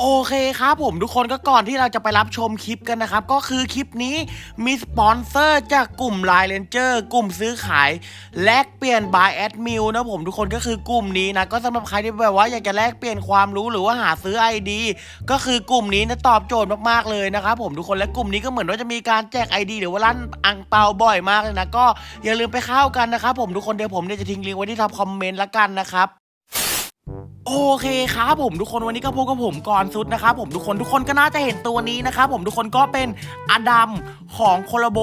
โอเคครับผมทุกคนก็ก่อนที่เราจะไปรับชมคลิปกันนะครับ ก็คือคลิปนี้มีสปอนเซอร์จากกลุ่ม Line Ranger กลุ่มซื้อขาย แลกเปลี่ยน by a d m i l นะผมทุกคนก็คือกลุ่มนี้นะ ก็สำหรับใครที่แบบว่าอยากจะแลกเปลี่ยนความรู้หรือว่าหาซื้อ ID ก็คือกลุ่มนี้นะตอบโจทย์มากๆเลยนะครับผมทุกคนและกลุ่มนี้ก็เหมือนว่าจะมีการแจก ID หรือว่าลั่นอังเปาบ่อยมากเลยนะก็อย่าลืมไปเข้ากันนะครับผมทุกคนเดี๋ยวผมเนี่ยจะทิ้งลิงก์ไว้ที่ท็อปคอมเมนต์ละกันนะครับ โอเคครับผมทุกคนวันนี้ก็พบกับผมก่อนสุดนะครับผมทุกคนทุกคนก็น่าจะเห็นตัวนี้นะครับผมทุกคนก็เป็นอดัมของโคลาโบ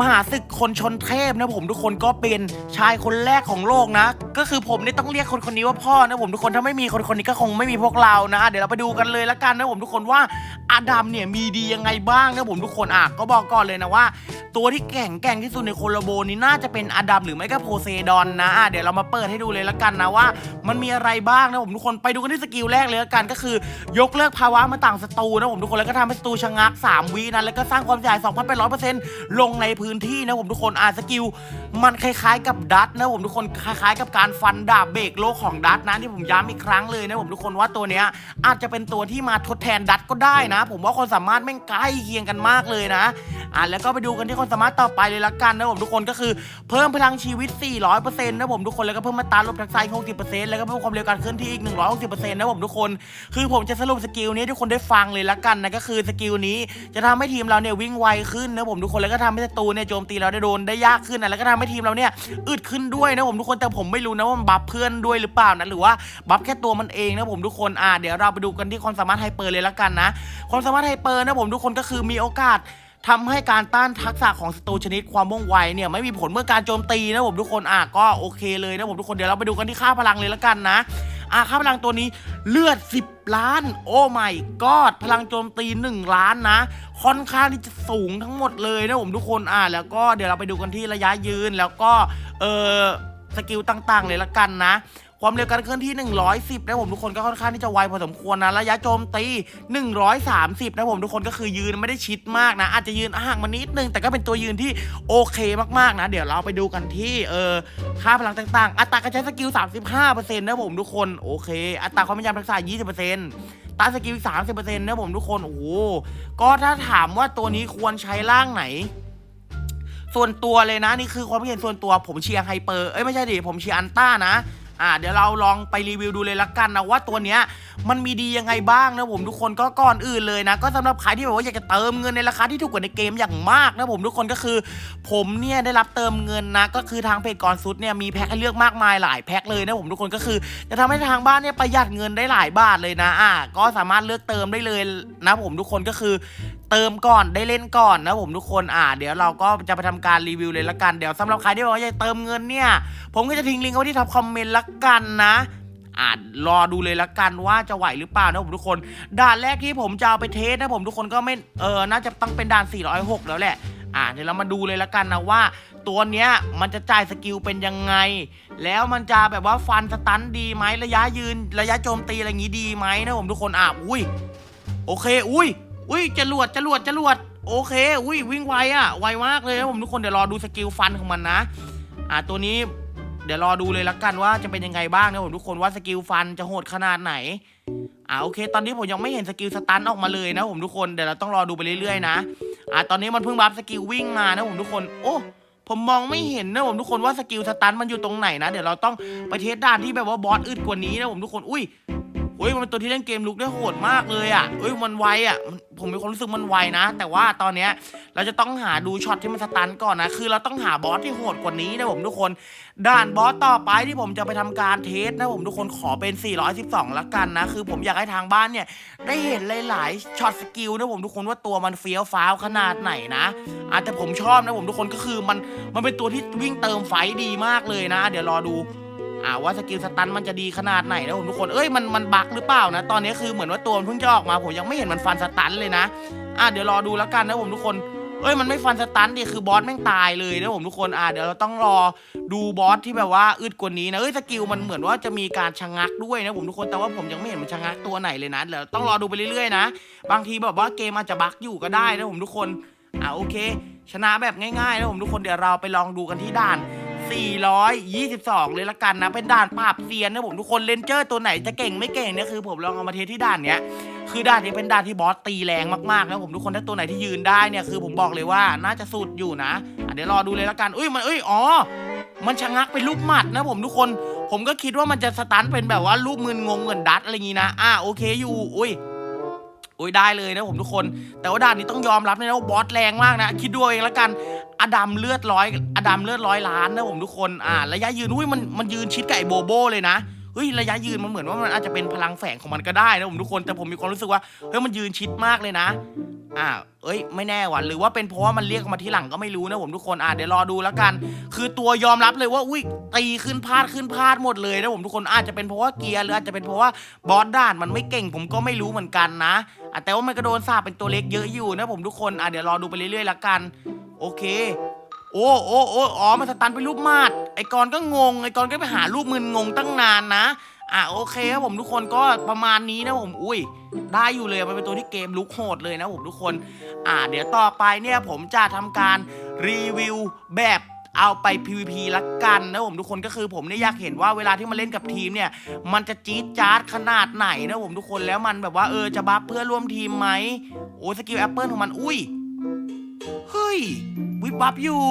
มหาศึกคนชนเทพนะผมทุกคนก็เป็นชายคนแรกของโลกนะ ก็คือผมนี่ต้องเรียกคนคนนี้ว่าพ่อนะผมทุกคนถ้าไม่มีคนคนนี้ก็คงไม่มีพวกเรานะ เดี๋ยวเราไปดูกันเลยละกันนะผมทุกคนว่า อดัมเนี่ยมีดียังไงบ้างนะผมทุกคนอะก็บอกก่อนเลยนะว่า ตัวที่แข่งแกร่งที่สุดในโคลโบนี้น่าจะเป็นอดัมหรือไม่ก็โพเซดอนนะอะเดี๋ยวเรามาเปิดให้ดูเลยละกันนะว่า มันมีอะไรบ้างนะผมทุกคนไปดูกันที่สกิลแรกเลยละกันก็คือยกเลิกภาวะมาต่างศัตรูนะผมทุกคนแล้วก็ทำให้ศัตรูชะงัก 3วินะแล้วก็สร้างความเสียหาย2,800%ลงในพื้นที่นะผมทุกคนอะสกิลมันคล้ายๆ กับดัตนะผมทุกคนคล้ายๆ กับการฟันดาบเบรกโลกของดัตนะที่ผมย้ำอีกครั้งเลยนะผมทุกคนว่าตัวเนี้ยอาจจะเป็นตัวที่มาทดแทนดัตก็ได้นะผมว่าคนสามารถแม่งใกล้เคียงกันมากเลยนะ อะแล้วก็ไปดูกันที่คนสามารถต่อไปเลยละกันนะผมทุกคนก็คือเพิ่มพลังชีวิต 400%นะผมทุกคนแล้วก็เพิ่มมาตาลบทักษะอีก60%แล้วก็เพิ่มความเร็วการเคลื่อนที่อีก 160%นะผมทุกคน คือผมจะสรุปสกิลนี้ทุกคนได้ฟังเลยละกันนะก็คือสกิลนี้จะทำให้ทีมเราเนี่ยวิ่งไวขึ้นนะผมทุกคนแล้วก็ทำให้ศัตรูเนี่ยโจมตีเราได้โดนได้ยากขึ้นนะแล้วก็ทำให้ทีมเราเนี่ยอึดขึ้นด้วยนะผมทุกคนแต่ผมไม่รู้นะว่ามันบัฟเพื่อนด้วยหรือเปล่านะหรือว่าบัฟแค่ตัวมันเองนะผมทุกคนอ่าเดี๋ยวเราไปดูกันที่ความสามารถไฮเปอร์เลยละกันนะความสามารถไฮเปอร์นะผมทุกคนก็คือมีโอกาส ทำให้การต้านทักษะของศัตรูชนิดความว่องไวเนี่ยไม่มีผลเมื่อการโจมตีนะผมทุกคนอะก็โอเคเลยนะผมทุกคนเดี๋ยวเราไปดูกันที่ค่าพลังเลยละกันนะอะค่าพลังตัวนี้เลือด 10 ล้าน โอ้ไม่กอดพลังโจมตี 1 ล้านนะ ค่อนข้างที่จะสูงทั้งหมดเลยนะผมทุกคนอะแล้วก็เดี๋ยวเราไปดูกันที่ระยะยืนแล้วก็เออสกิลต่างๆเลยละกันนะ ความเร็วการเคลื่อนที่ 110 นะผมทุกคนก็ค่อนข้างที่จะไวพอสมควรนะระยะโจมตี 130 นะผมทุกคนก็คือยืนไม่ได้ชิดมากนะ อาจจะยืนห่างมานิดนึง แต่ก็เป็นตัวยืนที่โอเคมากๆนะ เดี๋ยวเราไปดูกันที่เออค่าพลังต่างๆ อัตราการใช้สกิล 35%นะผมทุกคนโอเค อัตราความพยายามทักษะ20%ตาสกิล30%นต์นะผมทุกคน โอ้โห ก็ถ้าถามว่าตัวนี้ควรใช้ร่างไหน ส่วนตัวเลยนะ นี่คือความคิดเห็นส่วนตัวผมเชียร์ไฮเปอร์ เอ้ยไม่ใช่ดิ ผมเชียร์อันต้านะ อ่าเดี๋ยวเราลองไปรีวิวดูเลยละกันนะว่าตัวเนี้ยมันมีดียังไงบ้างนะผมทุกคนก็ก่อนอื่นเลยนะ ก็สำหรับใครที่แบบว่าอยากจะเติมเงินในราคาที่ถูกกว่าในเกมอย่างมากนะผมทุกคนก็คือ ผมเนี่ยได้รับเติมเงินนะ ก็คือทางเพจก่อนสุดเนี่ยมีแพ็คให้เลือกมากมายหลายแพ็คเลยนะผมทุกคนก็คือ จะทำให้ทางบ้านเนี่ยประหยัดเงินได้หลายบาทเลยนะอ่าก็สามารถเลือกเติมได้เลยนะผมทุกคนก็คือ เติมก่อนได้เล่นก่อนนะผมทุกคนอ่าเดี๋ยวเราก็จะไปทำการรีวิวเลยละกันเดี๋ยวสำหรับใครที่บอกว่าอยากเติมเงินเนี่ย ผมก็จะทิ้งลิงก์ไว้ที่ท็อปคอมเมนต์ละกันนะอ่ารอดูเลยละกันว่าจะไหวหรือเปล่านะผมทุกคน ด่านแรกที่ผมจะเอาไปเทสนะผมทุกคนก็ไม่เออน่าจะต้องเป็นด่าน 406 แล้วแหละ อ่าเดี๋ยวเรามาดูเลยละกันนะว่า ตัวเนี้ยมันจะจ่ายสกิลเป็นยังไง แล้วมันจะแบบว่าฟันสตันดีไหมระยะยืนระยะโจมตีอะไรอย่างงี้ดีไหมนะผมทุกคนอะอุ้ยโอเค อุ้ย อุ้ยจรวดจรวดจรวดโอเค อุ้ยวิ่งไวอะไวมากเลยนะผมทุกคนเดี๋ยวรอดูสกิลฟันของมันนะ อ่าตัวนี้เดี๋ยวรอดูเลยละกันว่าจะเป็นยังไงบ้างนะผมทุกคนว่าสกิลฟันจะโหดขนาดไหนอ่าโอเค ตอนนี้ผมยังไม่เห็นสกิลสตันออกมาเลยนะผมทุกคนเดี๋ยวเราต้องรอดูไปเรื่อยๆนะอ่าตอนนี้มันเพิ่งบัฟสกิลวิ่งมานะผมทุกคน โอ้ผมมองไม่เห็นนะผมทุกคนว่าสกิลสตันมันอยู่ตรงไหนนะเดี๋ยวเราต้องไปเทสด่านที่แบบว่าบอสอึดกว่านี้นะผมทุกคน อุ้ยเฮ้ยมันเป็นตัวที่เล่นเกมลุกได้โหดมากเลยอะเฮ้ยมันไวอะมัน ผมมีความรู้สึกมันไวนะ แต่ว่าตอนเนี้ยเราจะต้องหาดูช็อตที่มันสตันก่อนนะ คือเราต้องหาบอสที่โหดกว่านี้นะผมทุกคน ด่านบอสต่อไปที่ผมจะไปทำการเทสนะผมทุกคนขอเป็น 412ละกันนะ คือผมอยากให้ทางบ้านเนี่ยได้เห็นหลายๆช็อตสกิลนะผมทุกคนว่าตัวมันเฟี้ยวฟ้าวขนาดไหนนะอาแต่ผมชอบนะผมทุกคนก็คือมันมันเป็นตัวที่วิ่งเติมไฟดีมากเลยนะ เดี๋ยวรอดู อ่าว่าสกิลสตันมันจะดีขนาดไหนนะผมทุกคน เอ้ยมันมันบักหรือเปล่านะ ตอนนี้คือเหมือนว่าตัวมันเพิ่งจะออกมา ผมยังไม่เห็นมันฟันสตันเลยนะ อ่าเดี๋ยวรอดูแล้วกันนะผมทุกคน เอ้ยมันไม่ฟันสตันดิคือบอสแม่งตายเลยนะผมทุกคน อ่าเดี๋ยวเราต้องรอดูบอสที่แบบว่าอึดกว่านี้นะ เอ้ยสกิลมันเหมือนว่าจะมีการชะงักด้วยนะผมทุกคน แต่ว่าผมยังไม่เห็นมันชะงักตัวไหนเลยนะ เดี๋ยวต้องรอดูไปเรื่อยๆนะ บางทีแบบว่าเกมอาจจะบักอยู่ก็ได้นะผมทุกคน อ่าโอเค ชนะแบบง่ายๆนะผมทุกคน เดี๋ยวเราไปลองดูกันที่ด่าน 422 เลยละกันนะ เป็นด่านปราบเซียนนะผมทุกคนเลนเจอร์ตัวไหนจะเก่งไม่เก่งเนี่ยคือผมลองเอามาเทสที่ด่านเนี้ยคือด่านนี้เป็นด่านที่บอสตีแรงมากๆนะผมทุกคนถ้าตัวไหนที่ยืนได้เนี่ยคือผมบอกเลยว่าน่าจะสุดอยู่นะอะเดี๋ยวรอดูเลยละกันอุ้ยมันเอ้ยอ๋อมันชะงักเป็นรูปหมัดนะผมทุกคน ผมก็คิดว่ามันจะสตันเป็นแบบว่ารูปมืนงงเหมือนดัตอะไรอย่างงี้นะอ่าโอเคอยู่อุ้ย โอ้ยได้เลยนะผมทุกคน แต่ว่าด่านนี้ต้องยอมรับนะว่าบอสแรงมากนะ คิดดูเอาเองละกัน อดัมเลือดร้อย อดัมเลือดร้อยล้านนะผมทุกคน อ่า ระยะยืน อุ้ยมันมันยืนชิดกับไอ้โบโบเลยนะเฮ้ยระยะยืนมันเหมือนว่ามันอาจจะเป็นพลังแฝงของมันก็ได้นะผมทุกคนแต่ผมมีความรู้สึกว่าเฮ้ยมันยืนชิดมากเลยนะ อ่าเอ้ย ไม่แน่ว่ะหรือว่าเป็นเพราะว่ามันเรียกมาที่หลังก็ไม่รู้นะผมทุกคนอ่าเดี๋ยวรอดูแล้วกัน คือตัวยอมรับเลยว่าอุ้ยตีขึ้นพลาดขึ้นพลาดหมดเลยนะผมทุกคนอาจจะเป็นเพราะว่าเกียร์หรืออาจจะเป็นเพราะว่าบอสด่านมันไม่เก่งผมก็ไม่รู้เหมือนกันนะอะแต่ว่ามันก็โดนสาปเป็นตัวเล็กเยอะอยู่นะผมทุกคนอะเดี๋ยวรอดูไปเรื่อยๆแล้วกัน โอเคโอ้โอ้โอ้อ๋อมันสตันเป็นรูปมาดไอ้กรก็งงไอ้กรก็ไปหารูปมึนงงตั้งนานนะ อะโอเคครับผมทุกคนก็ประมาณนี้นะผมอุ้ย ได้อยู่เลยมันเป็นตัวที่เกมลุกโหดเลยนะผมทุกคน อ่า เดี๋ยวต่อไปเนี่ยผมจะทำการรีวิวแบบเอาไป PVP ละกันนะผมทุกคนก็คือผมเนี่ยอยากเห็นว่าเวลาที่มาเล่นกับทีมเนี่ย มันจะจี๊ดจ๊าดขนาดไหนนะผมทุกคนแล้วมันแบบว่าเออจะบัฟเพื่อนร่วมทีมไหมโอ้สกิลแอปเปิลของมันอุ้ยเฮ้ยวิบวับอยู่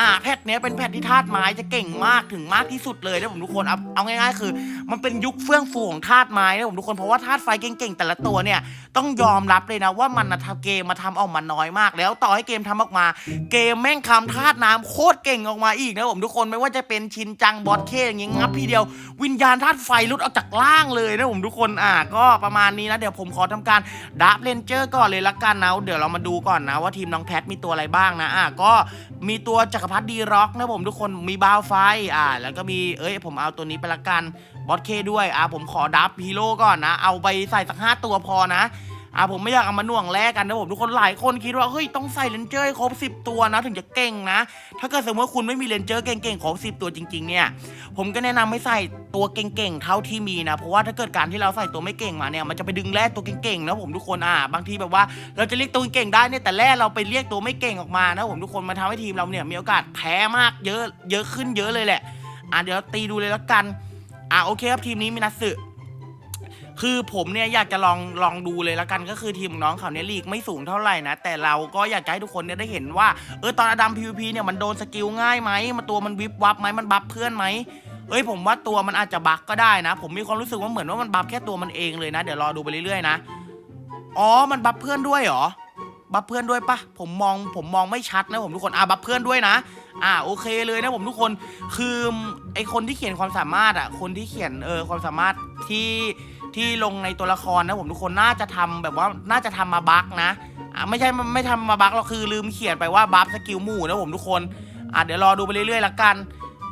อ่าแพทเนี้ยเป็นแพทที่ธาตุไม้จะเก่งมากถึงมากที่สุดเลยนะผมทุกคนเอาเอาง่ายๆ คือมันเป็นยุคเฟื่องฟูของธาตุไม้นะผมทุกคนเพราะว่าธาตุไฟเก่งๆ แต่ละตัวเนี่ยต้องยอมรับเลยนะว่ามันนะทำเกมมาทำออกมาน้อยมาก แล้วต่อให้เกมทำออกมา เกมแม่งคำธาตุน้ำโคตรเก่งออกมาอีกนะผมทุกคนไม่ว่าจะเป็นชินจังบอสเคอย่างเงี้ยงับทีเดียววิญญาณธาตุไฟลุดออกจากล่างเลยนะผมทุกคนอ่าก็ประมาณนี้นะเดี๋ยวผมขอทำการดับเลนเจอร์ก่อนเลยละกันนะเดี๋ยวเรามาดูก่อนนะว่าทีมน้องแพทมีตัวอะไรบ้างนะอ่าก็มีตัวจักรพรรดิดีร็อกนะผมทุกคนมีบาวไฟอ่าแล้วก็มีเอ้ยผมเอาตัวนี้ไปละกัน บอสเคด้วยอ่าผมขอดับฮีโร่ก่อนนะ เอาไปใส่สักห้าตัวพอนะอ่าผมไม่อยากเอามาหน่วงแลกกันนะผมทุกคนหลายคนคิดว่าเฮ้ยต้องใส่เลนเจอร์ครบ 10 ตัวนะถึงจะเก่งนะ ถ้าเกิดสมมติว่าคุณไม่มีเลนเจอร์เก่งๆครบ10 ตัวจริง ๆ เนี่ย ผมก็แนะนำให้ใส่ตัวเก่งๆเท่าที่มีนะเพราะว่าถ้าเกิดการที่เราใส่ตัวไม่เก่งมาเนี่ยมันจะไปดึงแร่ตัวเก่งๆนะผมทุกคนอ่าบางทีแบบว่าเราจะเรียกตัวเก่งได้เนี่ยแต่แร่เราไปเรียกตัวไม่เก่งออกมานะผมทุกคนมาทำให้ทีมเราเนี่ยมีโอกาสแพ้มากเยอะเยอะขึ้นเยอะเลยแหละอ่าเดี๋ยวตีดูเลยแล้วกัน อ่าโอเคครับทีมนี้มีนัสึคือผมเนี่ยอยากจะลองลองดูเลยละกันก็คือทีมของน้องเขาเนี่ยลีกไม่สูงเท่าไหร่นะ แต่เราก็อยากจะให้ทุกคนเนี่ยได้เห็นว่าเออตอนอดัม PVP เนี่ยมันโดนสกิลง่ายไหมมันตัวมันวิบวับไหมมันบัฟเพื่อนไหมเอ้ยผมว่าตัวมันอาจจะบักก็ได้นะ ผมมีความรู้สึกว่าเหมือนว่ามันบัฟแค่ตัวมันเองเลยนะ เดี๋ยวรอดูไปเรื่อยๆนะอ๋อมันบัฟเพื่อนด้วยเหรอ บัฟเพื่อนด้วยปะผมมองผมมองไม่ชัดนะผมทุกคนอะบัฟเพื่อนด้วยนะ อ่าโอเคเลยนะผมทุกคนคือไอคนที่เขียนความสามารถอะคนที่เขียนเออความสามารถที่ที่ลงในตัวละครนะผมทุกคนน่าจะทำแบบว่าน่าจะทำมาบักนะอ่าไม่ใช่ไม่ทำมาบักหรอกคือลืมเขียนไปว่าบัฟสกิลหมู่นะผมทุกคนอ่าเดี๋ยวรอดูไปเรื่อยๆละกัน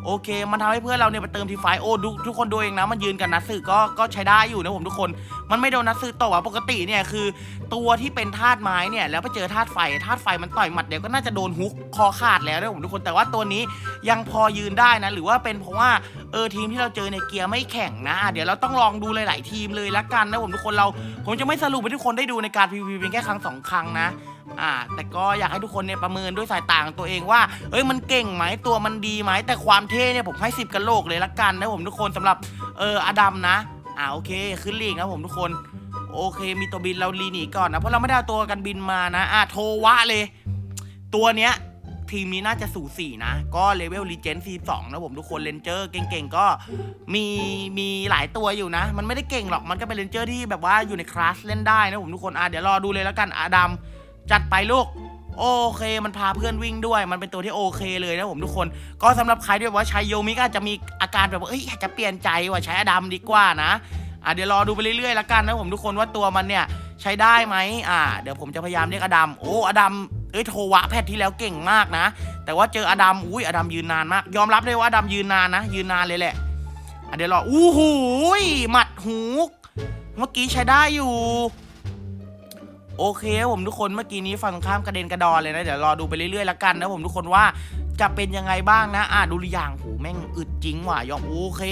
โอเค มันทำให้เพื่อนเราเนี่ยไปเติมทีไฟโอ้ดูทุกคนดูเองนะมันยืนกับนัสึก็ก็ใช้ได้อยู่นะผมทุกคน มันไม่โดนนัทสึตกอะปกติเนี่ยคือ ตัวที่เป็นธาตุไม้เนี่ยแล้วไปเจอธาตุไฟธาตุไฟมันต่อยหมัดเดียวก็น่าจะโดนฮุกคอขาดแล้วนะผมทุกคนแต่ว่าตัวนี้ยังพอยืนได้นะ หรือว่าเป็นเพราะว่าเออทีมที่เราเจอในยเกียร์ไม่แข็งนะ เดี๋ยวเราต้องลองดูหลาย ๆ ทีมเลยละกันนะผมทุกคนเราผมจะไม่สรุปให้ทุกคนได้ดูในการ PVP เพียงแค่ครั้งสองครั้งนะ อ่า แต่ก็อยากให้ทุกคนเนี่ยประเมินด้วยสายตาของตัวเองว่า เอ้ยมันเก่งไหมตัวมันดีไหมแต่ความเท่เนี่ยผมให้สิบกะโลกเลยละกันนะผมทุกคนสำหรับเอออดัมนะ อ่าโอเคขึ้นลีกนะผมทุกคนโอเค มีตัวบินเราลีหนีก่อนนะเพราะเราไม่ได้ตัวกันบินมานะ อะโทวะเลย ตัวเนี้ยทีมนี้น่าจะสูสีนะ ก็เลเวลรีเจนซีสองนะผมทุกคนเลนเจอร์เก่งๆ ก็มีมีหลายตัวอยู่นะ มันไม่ได้เก่งหรอกมันก็เป็นเลนเจอร์ที่แบบว่าอยู่ในคลาสเล่นได้นะผมทุกคนอะเดี๋ยวรอดูเลยแล้วกันอาดัม จัดไปลูก โอเคมันพาเพื่อนวิ่งด้วย มันเป็นตัวที่โอเคเลยนะผมทุกคน ก็สำหรับใครที่แบบว่าใช้โยมิก็อาจจะมีอาการแบบว่าเอ้ยอยากจะเปลี่ยนใจว่าใช้อดัมดีกว่านะอะเดี๋ยวรอดูไปเรื่อยๆแล้วกันนะผมทุกคนว่าตัวมันเนี่ยใช้ได้ไหมอ่า เดี๋ยวผมจะพยายามเรียกอดัมโอ้อดัมเอ้ยโทวะแพทย์ที่แล้วเก่งมากนะ แต่ว่าเจออดัมอุ้ยอดัมยืนนานมาก ยอมรับเลยว่าอดัมยืนนานนะ ยืนนานเลยแหละอะเดี๋ยวรออู้หูยหมัดหูกเมื่อกี้ใช้ได้อยู่ โอเคครับผมทุกคนเมื่อกี้นี้ฝั่งข้ามกระเด็นกระดอนเลยนะ เดี๋ยวรอดูไปเรื่อยๆแล้วกันนะผมทุกคนว่าจะเป็นยังไงบ้างนะ อะดูอยังโหแม่งอึดจริงว่ะยอมโอเค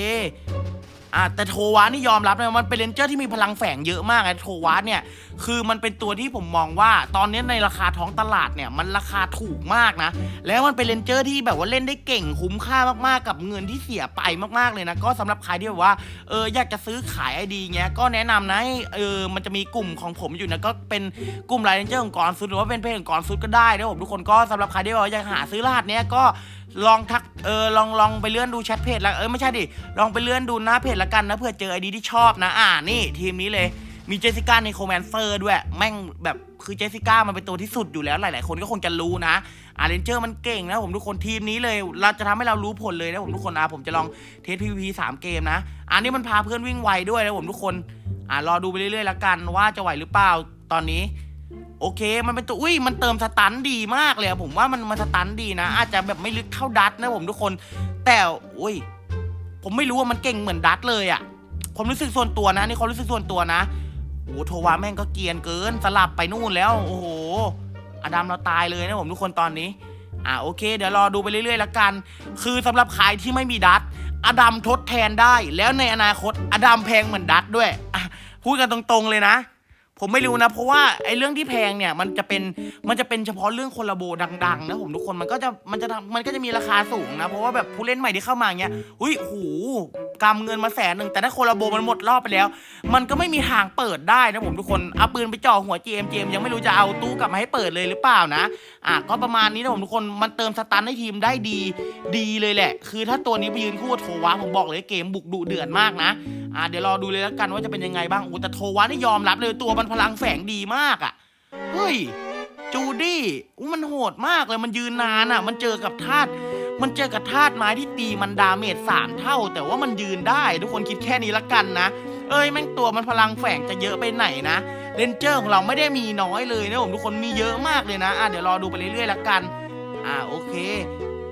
อ่าแต่โทวะนี่ยอมรับนะมันเป็นเลนเจอร์ที่มีพลังแฝงเยอะมากไงโทวะเนี่ยคือมันเป็นตัวที่ผมมองว่าตอนนี้ในราคาท้องตลาดเนี่ยมันราคาถูกมากนะ แล้วมันเป็นเลนเจอร์ที่แบบว่าเล่นได้เก่งคุ้มค่ามากๆกับเงินที่เสียไปมากๆเลยนะ ก็สำหรับใครที่แบบว่าเอออยากจะซื้อขายไอดีเงี้ยก็แนะนำนะให้เออมันจะมีกลุ่มของผมอยู่นะก็เป็นกลุ่มไลน์เลนเจอร์ของกอนซุดหรือว่าเป็นเพจของกอนซุดก็ได้นะผมทุกคนก็สำหรับใครที่แบบว่าอยากหาซื้อรหัสเนี้ยก็ ลองทักเออลองลองไปเลื่อนดูแชทเพจล้วเออไม่ใช่ดิลองไปเลื่อนดูหน้าเพจละกันนะเพื่อเจอไอดีที่ชอบนะอ่านี่ทีมนี้เลยมีเจสิก้าในโคแมนเซอร์ด้วย แม่งแบบคือเจสิก้ามันเป็นตัวที่สุดอยู่แล้วหลาย ๆ คนก็คงจะรู้นะอาร์เรนเจอร์มันเก่งนะผมทุกคนทีมนี้เลย เราจะทำให้เรารู้ผลเลยนะผมทุกคนนะผมจะลองเทส PVP 3เกมนะ อันนี้มันพาเพื่อนวิ่งไวด้วยนะผมทุกคนอ่ารอดูไปเรื่อยๆแล้วกันว่าจะไหวหรือเปล่าตอนนี้ โอเค มันเป็นตัว อุ้ย มันเติมสตันดีมากเลยอะผมว่ามันมันสตันดีนะ อาจจะแบบไม่ลึกเท่าดัตนะผมทุกคน แต่ อุ้ย ผมไม่รู้ว่ามันเก่งเหมือนดัตเลยอะผมรู้สึกส่วนตัวนะ นี่ควารู้สึกส่วนตัวนะ โอ้โหโทวาแม่งก็เกียนเกิน สลับไปนู่นแล้ว โอ้โห อดัมเราตายเลยนะผมทุกคนตอนนี้ อ่าโอเค เดี๋ยวรอดูไปเรื่อยๆแล้วกัน คือสำหรับใครที่ไม่มีดัตอดัมทดแทนได้ แล้วในอนาคตอดัมแพงเหมือนดัตด้วย พูดกันตรงๆเลยนะ ผมไม่รู้นะ เพราะว่าไอ้เรื่องที่แพงเนี่ยมันจะเป็นมันจะเป็นเฉพาะเรื่องคนละโบดังๆนะผมทุกคนมันก็จะมันจะทำมันก็จะมีราคาสูงนะ เพราะว่าแบบผู้เล่นใหม่ที่เข้ามาเงี้ยอุ้ยโอ้โหกำเงินมาแสนหนึ่งแต่ถ้าคนละโบมันหมดรอบไปแล้ว มันก็ไม่มีทางเปิดได้นะผมทุกคนเอาปืนไปจ่อหัว GM GM ยังไม่รู้จะเอาตู้กลับมาให้เปิดเลยหรือเปล่านะอะก็ประมาณนี้นะผมทุกคนมันเติมสตันให้ทีมได้ดีดีเลยแหละ คือถ้าตัวนี้ไปยืนคู่กับโทวะผมบอกเลยเกมบุกดุเดือดมากนะอ่าเดี๋ยวรอดูเลยแล้วกันว่าจะเป็นยังไงบ้างโอ้แต่โทวะนี่ยอมรับเลยตัวมันพลังแฝงดีมากอะ่ะ เฮ้ย จูดี้อุ๊ยมันโหดมากเลย มันยืนนานอะ่ะ มันเจอกับธาตุมันเจอกับธาตุไม้ที่ตีมันดาเมจสามเท่า แต่ว่ามันยืนได้ ทุกคนคิดแค่นี้ละกันนะ เอ้ยแม่งตัวมันพลังแฝงจะเยอะไปไหนนะเรนเจอร์ของเราไม่ได้มีน้อยเลยนะผมทุกคนมีเยอะมากเลยนะอะเดี๋ยวรอดูไปเรื่อยๆละกัน อ่าโอเค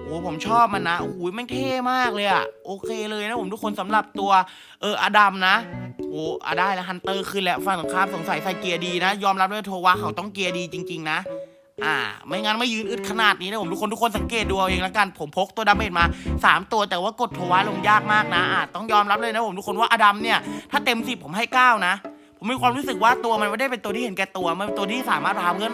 อ้ผมชอบมันนะโอ้โหแม่งเท่มากเลยอะโอเคเลยนะผมทุกคนสำหรับตัวเอออดัมนะโอ้อะได้แล้วฮันเตอร์ขึ้นแล้วฝั่งสงครามสงสัยใส่เกียร์ดีนะ ยอมรับด้วยโทวะเขาต้องเกียร์ดีจริง ๆ นะอ่า ไม่งั้นไม่ยืนอึดขนาดนี้นะผมทุกคนทุกคนสังเกตดูเอาเองแล้วกัน ผมพกตัวดาเมจมา 3 ตัวแต่ว่ากดโทวะลงยากมากนะอ่าต้องยอมรับเลยนะผมทุกคนว่าอดัมเนี่ย ถ้าเต็มสิบผมให้ 9 นะ ผมมีความรู้สึกว่าตัวมันไม่ได้เป็นตัวที่เห็นแก่ตัว มันเป็นตัวที่สามารถพาเพื่อน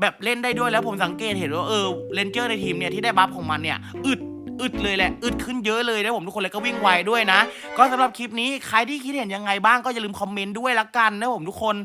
แบบเล่นได้ด้วยแล้วผมสังเกตเห็นว่าเออเลนเจอร์ในทีมเนี่ยที่ได้บัฟของมันเนี่ยอึดอึดเลยแหละอึดขึ้นเยอะเลยนะผมทุกคนเลยก็วิ่งไวด้วยนะ ก็สำหรับคลิปนี้ใครที่คิดเห็นยังไงบ้างก็อย่าลืมคอมเมนต์ด้วยละกันนะผมทุกคน